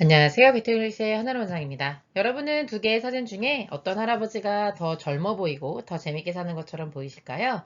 안녕하세요. 비트글리스의 하나로 원장입니다. 여러분은 두 개의 사진 중에 어떤 할아버지가 더 젊어 보이고 더 재밌게 사는 것처럼 보이실까요?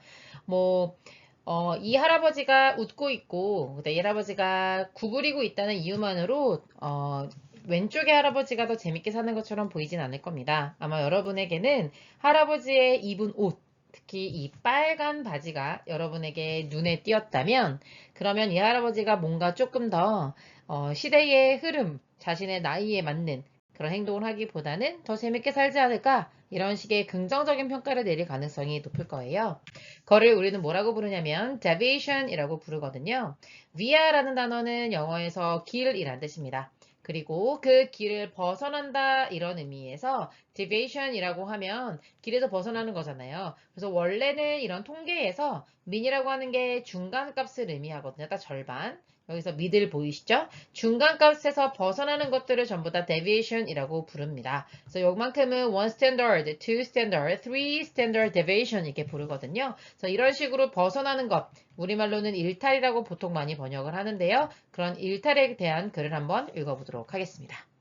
뭐, 어, 이 할아버지가 웃고 있고, 이 할아버지가 구부리고 있다는 이유만으로, 어, 왼쪽의 할아버지가 더 재밌게 사는 것처럼 보이진 않을 겁니다. 아마 여러분에게는 할아버지의 입은 옷, 특히 이 빨간 바지가 여러분에게 눈에 띄었다면, 그러면 이 할아버지가 뭔가 조금 더 어, 시대의 흐름, 자신의 나이에 맞는 그런 행동을 하기보다는 더 재밌게 살지 않을까 이런 식의 긍정적인 평가를 내릴 가능성이 높을 거예요. 그거를 우리는 뭐라고 부르냐면 deviation이라고 부르거든요. via라는 단어는 영어에서 길이란 뜻입니다. 그리고 그 길을 벗어난다 이런 의미에서 deviation이라고 하면 길에서 벗어나는 거잖아요. 그래서 원래는 이런 통계에서 민이라고 하는 게 중간 값을 의미하거든요. 딱 절반. 여기서 미들 보이시죠? 중간값에서 벗어나는 것들을 전부 다 deviation이라고 부릅니다. 그래서 요만큼은 one standard, two standard, three standard deviation 이렇게 부르거든요. 그래서 이런 식으로 벗어나는 것, 우리말로는 일탈이라고 보통 많이 번역을 하는데요. 그런 일탈에 대한 글을 한번 읽어보도록 하겠습니다.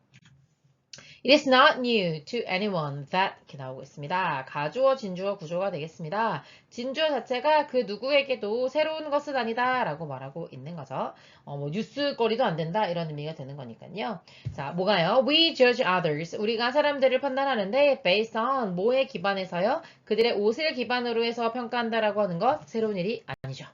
It is not new to anyone that 이렇게 나오고 있습니다. 가주어, 진주어 구조가 되겠습니다. 진주어 자체가 그 누구에게도 새로운 것은 아니다 라고 말하고 있는 거죠. 어, 뭐 뉴스거리도 안 된다 이런 의미가 되는 거니까요. 자, 뭐가요? We judge others. 우리가 사람들을 판단하는데 based on 뭐에 기반해서요? 그들의 옷을 기반으로 해서 평가한다라고 하는 것 새로운 일이 아니죠.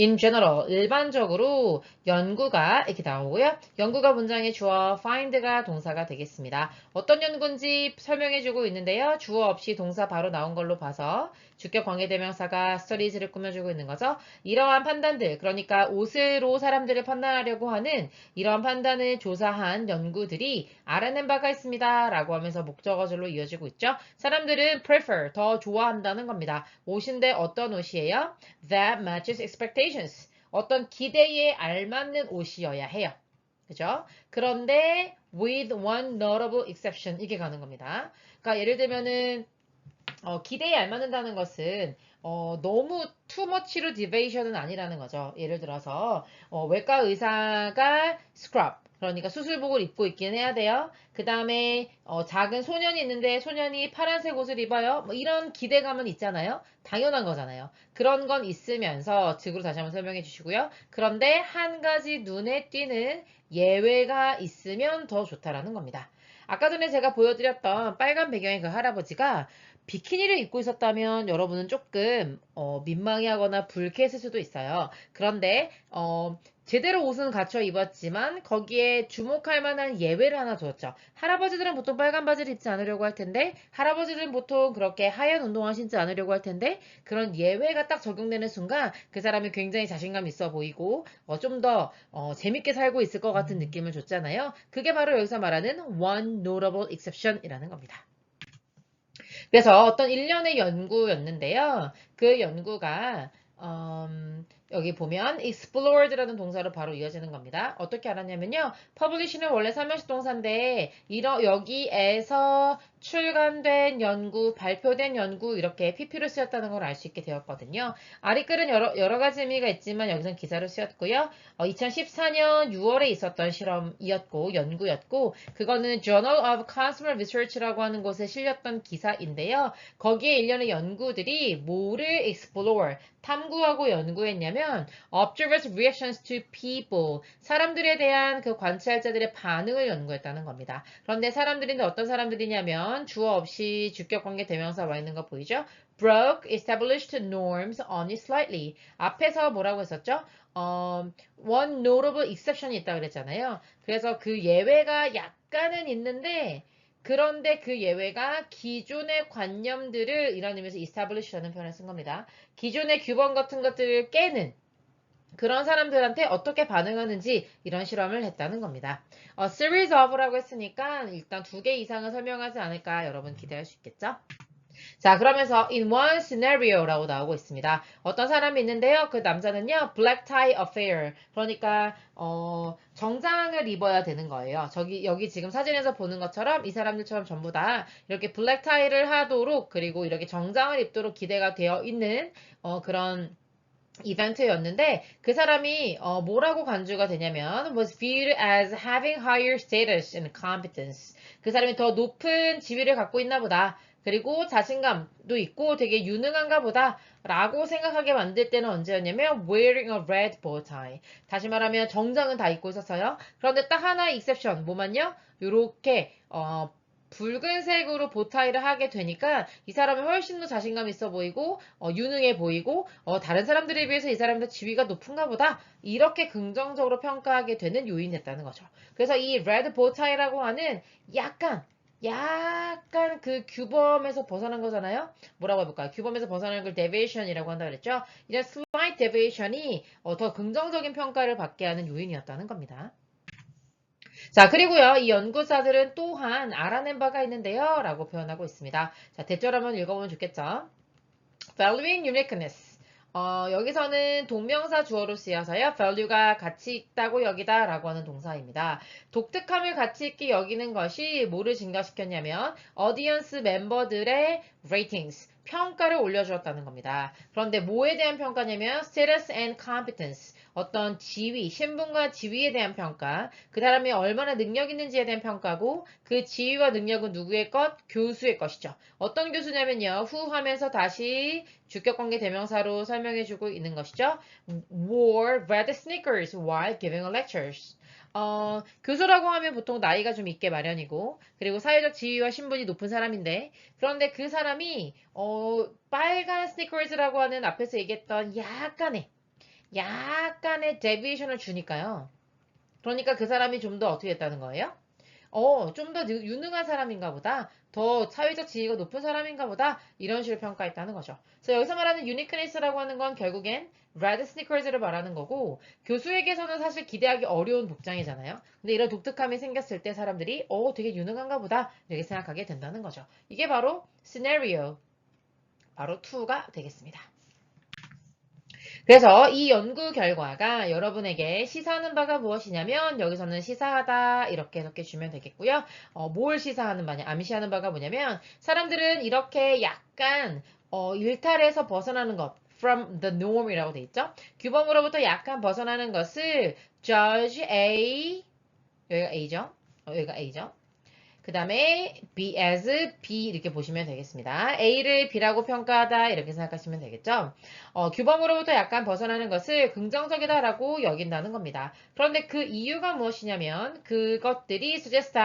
In general, 일반적으로 연구가 이렇게 나오고요. 연구가 문장의 주어 find가 동사가 되겠습니다. 어떤 연구인지 설명해주고 있는데요. 주어 없이 동사 바로 나온 걸로 봐서 주격 관계대명사가 studies를 꾸며주고 있는 거죠. 이러한 판단들, 그러니까 옷으로 사람들을 판단하려고 하는 이러한 판단을 조사한 연구들이 알아낸 바가 있습니다. 라고 하면서 목적어절로 이어지고 있죠. 사람들은 prefer, 더 좋아한다는 겁니다. 옷인데 어떤 옷이에요? That matches expectations. 어떤 기대에 알맞는 옷이어야 해요. 그죠? 그런데 with one notable exception 이게 가는 겁니다. 그러니까 예를 들면은 어, 기대에 알맞는다는 것은 어, 너무 투머치로 디베이션은 아니라는 거죠. 예를 들어서 어, 외과 의사가 스크럽 그러니까 수술복을 입고 있긴 해야 돼요. 그 다음에 어, 작은 소년이 있는데 소년이 파란색 옷을 입어요. 뭐 이런 기대감은 있잖아요. 당연한 거잖아요. 그런 건 있으면서 즉으로 다시 한번 설명해 주시고요. 그런데 한 가지 눈에 띄는 예외가 있으면 더 좋다라는 겁니다. 아까 전에 제가 보여드렸던 빨간 배경의 그 할아버지가 비키니를 입고 있었다면 여러분은 조금 어, 민망해하거나 불쾌했을 수도 있어요. 그런데 어, 제대로 옷은 갖춰 입었지만 거기에 주목할 만한 예외를 하나 두었죠. 할아버지들은 보통 빨간 바지를 입지 않으려고 할 텐데 할아버지들은 보통 그렇게 하얀 운동화 신지 않으려고 할 텐데 그런 예외가 딱 적용되는 순간 그 사람이 굉장히 자신감 있어 보이고 어, 좀더 어, 재밌게 살고 있을 것 같은 느낌을 줬잖아요. 그게 바로 여기서 말하는 one notable exception이라는 겁니다. 그래서 어떤 일련의 연구였는데요. 그 연구가 음, 여기 보면 explored라는 동사로 바로 이어지는 겁니다. 어떻게 알았냐면요. publish는 원래 삼형식 동사인데 이러, 여기에서 출간된 연구, 발표된 연구 이렇게 PP로 쓰였다는 걸 알 수 있게 되었거든요. 아리글은 여러, 여러 가지 의미가 있지만 여기선 기사로 쓰였고요. 어, 2014년 6월에 있었던 실험이었고 연구였고 그거는 Journal of Consumer Research라고 하는 곳에 실렸던 기사인데요. 거기에 일련의 연구들이 뭐를 explore, 탐구하고 연구했냐면 observers reactions to people 사람들에 대한 그 관찰자들의 반응을 연구했다는 겁니다. 그런데 사람들인데 어떤 사람들이냐면 주어 없이 주격 관계 대명사 와 있는 거 보이죠? broke established norms only slightly. 앞에서 뭐라고 했었죠? 어, one notable exception이 있다 그랬잖아요. 그래서 그 예외가 약간은 있는데 그런데 그 예외가 기존의 관념들을 이런 의미에서 establish라는 표현을 쓴 겁니다. 기존의 규범 같은 것들을 깨는 그런 사람들한테 어떻게 반응하는지 이런 실험을 했다는 겁니다. 어, series of라고 했으니까 일단 두 개 이상을 설명하지 않을까 여러분 기대할 수 있겠죠? 자, 그러면서 in one scenario라고 나오고 있습니다. 어떤 사람이 있는데요. 그 남자는요. black tie affair. 그러니까 어, 정장을 입어야 되는 거예요. 저기 여기 지금 사진에서 보는 것처럼 이 사람들처럼 전부 다 이렇게 블랙 타이를 하도록 그리고 이렇게 정장을 입도록 기대가 되어 있는 어, 그런 이벤트였는데 그 사람이 어, 뭐라고 간주가 되냐면 was viewed as having higher status and competence. 그 사람이 더 높은 지위를 갖고 있나 보다. 그리고 자신감도 있고 되게 유능한가 보다 라고 생각하게 만들 때는 언제였냐면 wearing a red bow tie. 다시 말하면 정장은 다 입고 있었어요. 그런데 딱 하나의 exception 뭐만요? 요렇게 어, 붉은색으로 보타이를 하게 되니까 이 사람은 훨씬 더 자신감 있어 보이고 어, 유능해 보이고 어, 다른 사람들에 비해서 이 사람도 지위가 높은가 보다 이렇게 긍정적으로 평가하게 되는 요인이었다는 거죠. 그래서 이 레드 보타이라고 하는 약간 약간 그 규범에서 벗어난 거잖아요. 뭐라고 해볼까요? 규범에서 벗어나는 걸 deviation이라고 한다 그랬죠. 이런 slight deviation이 어, 더 긍정적인 평가를 받게 하는 요인이었다는 겁니다. 자, 그리고요, 이 연구자들은 또한 알아낸 바가 있는데요, 라고 표현하고 있습니다. 자, 대절 한번 읽어보면 좋겠죠. valuing uniqueness. 어, 여기서는 동명사 주어로 쓰여서요, value가 가치 있다고 여기다 라고 하는 동사입니다. 독특함을 가치 있게 여기는 것이 뭐를 증가시켰냐면, 어디언스 멤버들의 ratings, 평가를 올려주었다는 겁니다. 그런데 뭐에 대한 평가냐면, status and competence. 어떤 지위, 신분과 지위에 대한 평가, 그 사람이 얼마나 능력 있는지에 대한 평가고, 그 지위와 능력은 누구의 것? 교수의 것이죠. 어떤 교수냐면요, 후 하면서 다시 주격관계 대명사로 설명해주고 있는 것이죠. wore red sneakers while giving lectures. 어, 교수라고 하면 보통 나이가 좀 있게 마련이고, 그리고 사회적 지위와 신분이 높은 사람인데, 그런데 그 사람이, 어, 빨간 스니커즈라고 하는 앞에서 얘기했던 약간의, 약간의 데비에이션을 주니까요. 그러니까 그 사람이 좀 더 어떻게 했다는 거예요? 어, 좀 더 유능한 사람인가 보다. 더 사회적 지위가 높은 사람인가 보다. 이런 식으로 평가했다는 거죠. 그래서 여기서 말하는 유니크니스라고 하는 건 결국엔 레드 스니커즈를 말하는 거고 교수에게서는 사실 기대하기 어려운 복장이잖아요. 근데 이런 독특함이 생겼을 때 사람들이 어, 되게 유능한가 보다. 이렇게 생각하게 된다는 거죠. 이게 바로 시나리오. 바로 2가 되겠습니다. 그래서 이 연구 결과가 여러분에게 시사하는 바가 무엇이냐면 여기서는 시사하다 이렇게 해석해 주면 되겠고요. 어, 뭘 시사하는 바냐? 암시하는 바가 뭐냐면 사람들은 이렇게 약간 어, 일탈에서 벗어나는 것 from the norm이라고 돼 있죠. 규범으로부터 약간 벗어나는 것을 judge A 여기가 A죠. 어, 여기가 A죠. 그 다음에 B as B 이렇게 보시면 되겠습니다. A를 B라고 평가하다 이렇게 생각하시면 되겠죠. 어, 규범으로부터 약간 벗어나는 것을 긍정적이다라고 여긴다는 겁니다. 그런데 그 이유가 무엇이냐면 그것들이 suggest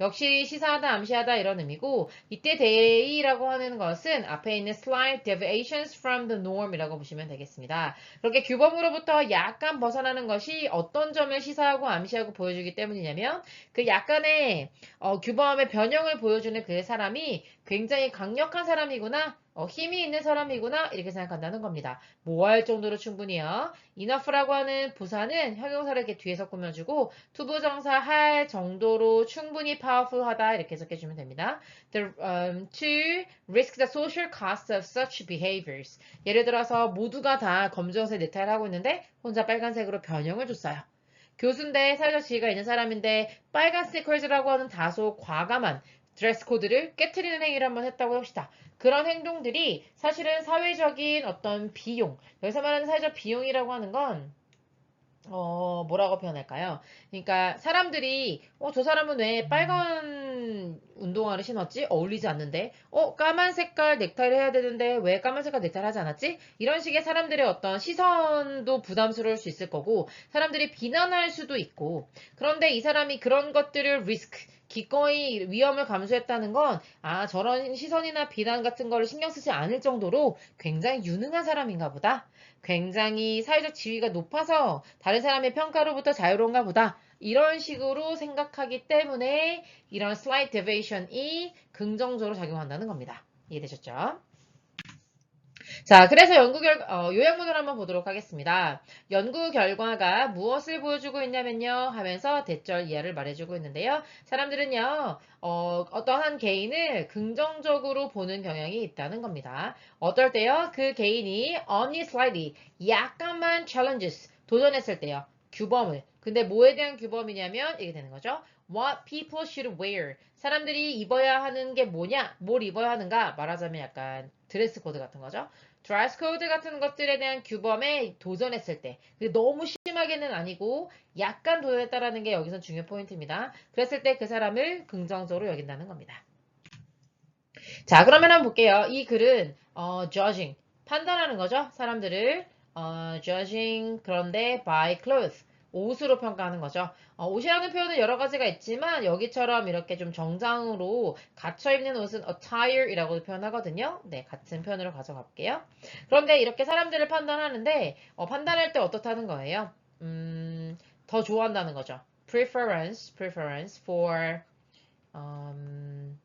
역시 시사하다, 암시하다 이런 의미고 이때 they라고 하는 것은 앞에 있는 slight deviations from the norm이라고 보시면 되겠습니다. 그렇게 규범으로부터 약간 벗어나는 것이 어떤 점을 시사하고 암시하고 보여주기 때문이냐면 그 약간의 어, 규범 의 변형을 보여주는 그 사람이 굉장히 강력한 사람이구나 어, 힘이 있는 사람이구나 이렇게 생각한다는 겁니다. 뭐할 정도로 충분히요. enough라고 하는 부사는 형용사를 이렇게 뒤에서 꾸며주고 투부정사 할 정도로 충분히 powerful하다 이렇게 해석해주면 됩니다. The, um, to risk the social cost of such behaviors. 예를 들어서 모두가 다 검정색 넥타이를 하고 있는데 혼자 빨간색으로 변형을 줬어요. 교수인데 사회적 지위가 있는 사람인데 빨간 스티커즈라고 하는 다소 과감한 드레스 코드를 깨트리는 행위를 한번 했다고 합시다. 그런 행동들이 사실은 사회적인 어떤 비용, 여기서 말하는 사회적 비용이라고 하는 건 어, 뭐라고 표현할까요? 그러니까 사람들이 어, 저 사람은 왜 빨간 운동화를 신었지? 어울리지 않는데? 어, 까만 색깔 넥타이를 해야 되는데 왜 까만 색깔 넥타이를 하지 않았지? 이런 식의 사람들의 어떤 시선도 부담스러울 수 있을 거고 사람들이 비난할 수도 있고 그런데 이 사람이 그런 것들을 리스크 기꺼이 위험을 감수했다는 건, 아, 저런 시선이나 비난 같은 거를 신경 쓰지 않을 정도로 굉장히 유능한 사람인가 보다. 굉장히 사회적 지위가 높아서 다른 사람의 평가로부터 자유로운가 보다. 이런 식으로 생각하기 때문에 이런 slight deviation이 긍정적으로 작용한다는 겁니다. 이해되셨죠? 자, 그래서 연구 결, 어, 요약문을 한번 보도록 하겠습니다. 연구 결과가 무엇을 보여주고 있냐면요. 하면서 대절 이하를 말해주고 있는데요. 사람들은요, 어, 어떠한 개인을 긍정적으로 보는 경향이 있다는 겁니다. 어떨 때요? 그 개인이 only slightly, 약간만 challenges, 도전했을 때요. 규범을. 근데 뭐에 대한 규범이냐면 이게 되는 거죠. What people should wear. 사람들이 입어야 하는 게 뭐냐? 뭘 입어야 하는가? 말하자면 약간 드레스 코드 같은 거죠. 드레스 코드 같은 것들에 대한 규범에 도전했을 때 너무 심하게는 아니고 약간 도전했다라는 게 여기서 중요 포인트입니다. 그랬을 때 그 사람을 긍정적으로 여긴다는 겁니다. 자, 그러면 한번 볼게요. 이 글은 어, judging 판단하는 거죠. 사람들을 어, judging 그런데 by clothes 옷으로 평가하는 거죠. 어, 옷이라는 표현은 여러 가지가 있지만 여기처럼 이렇게 좀 정장으로 갖춰 입는 옷은 attire이라고 표현하거든요. 네, 같은 표현으로 가져가 볼게요. 그런데 이렇게 사람들을 판단하는데 어, 판단할 때 어떻다는 거예요? 음, 더 좋아한다는 거죠. preference, preference for 음,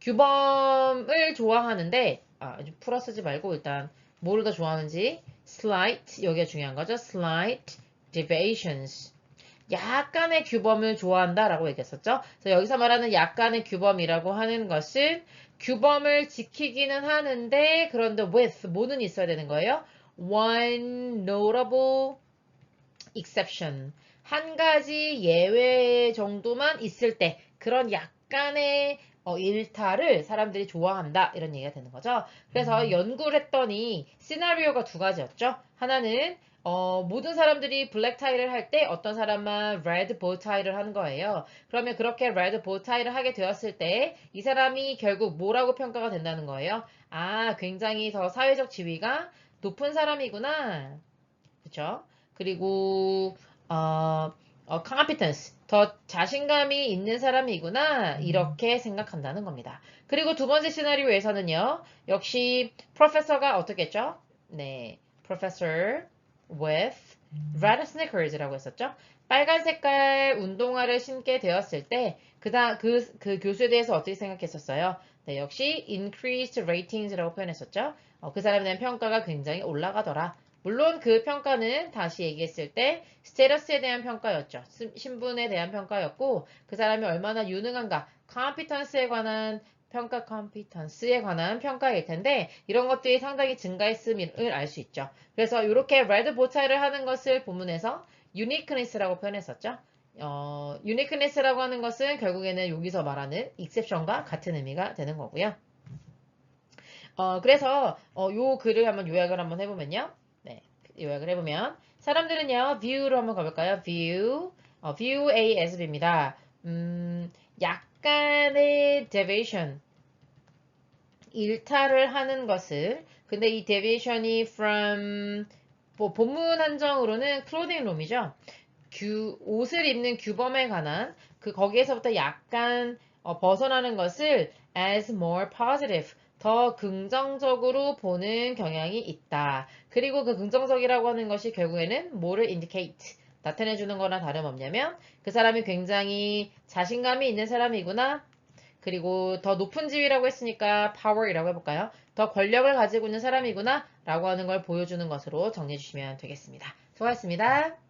규범을 좋아하는데 아, 풀어 쓰지 말고 일단 뭐를 더 좋아하는지 slight 여기가 중요한 거죠. slight deviations 약간의 규범을 좋아한다라고 얘기했었죠. 그래서 여기서 말하는 약간의 규범이라고 하는 것은 규범을 지키기는 하는데 그런데 with 뭐는 있어야 되는 거예요. one notable exception 한 가지 예외 정도만 있을 때 그런 약간의 어, 일탈을 사람들이 좋아한다 이런 얘기가 되는 거죠. 그래서 연구를 했더니 시나리오가 두 가지였죠. 하나는 어, 모든 사람들이 블랙 타이를 할 때 어떤 사람만 레드 보 타이를 하는 거예요. 그러면 그렇게 레드 보 타이를 하게 되었을 때 이 사람이 결국 뭐라고 평가가 된다는 거예요? 아, 굉장히 더 사회적 지위가 높은 사람이구나. 그쵸? 그리고 어, 어, competence, 더 자신감이 있는 사람이구나 이렇게 생각한다는 겁니다. 그리고 두 번째 시나리오에서는요. 역시 프로페서가 어떻게 했죠? 네, professor with red sneakers라고 했었죠. 빨간 색깔 운동화를 신게 되었을 때 그다 그, 그 교수에 대해서 어떻게 생각했었어요? 네, 역시 increased ratings라고 표현했었죠. 어, 그 사람에 대한 평가가 굉장히 올라가더라. 물론 그 평가는 다시 얘기했을 때 스테러스에 대한 평가였죠. 신분에 대한 평가였고 그 사람이 얼마나 유능한가, competence에 관한 평가 competence에 관한 평가일 텐데 이런 것들이 상당히 증가했음을 알 수 있죠. 그래서 이렇게 레드 보차이를 하는 것을 본문에서 uniqueness라고 표현했었죠. 어, uniqueness라고 하는 것은 결국에는 여기서 말하는 exception과 같은 의미가 되는 거고요. 어, 그래서 어, 요 글을 한번 요약을 한번 해보면요. 네, 요약을 해보면 사람들은요 view로 한번 가볼까요? view, 어, view A as B입니다. 음, 약간의 deviation, 일탈을 하는 것을 근데 이 deviation이 from 뭐 본문 한정으로는 clothing room이죠. 규, 옷을 입는 규범에 관한 그 거기에서부터 약간 어, 벗어나는 것을 as more positive 더 긍정적으로 보는 경향이 있다. 그리고 그 긍정적이라고 하는 것이 결국에는 뭐를 indicate, 나타내 주는 거나 다름없냐면 그 사람이 굉장히 자신감이 있는 사람이구나. 그리고 더 높은 지위라고 했으니까 power이라고 해볼까요? 더 권력을 가지고 있는 사람이구나 라고 하는 걸 보여주는 것으로 정리해 주시면 되겠습니다. 수고하셨습니다.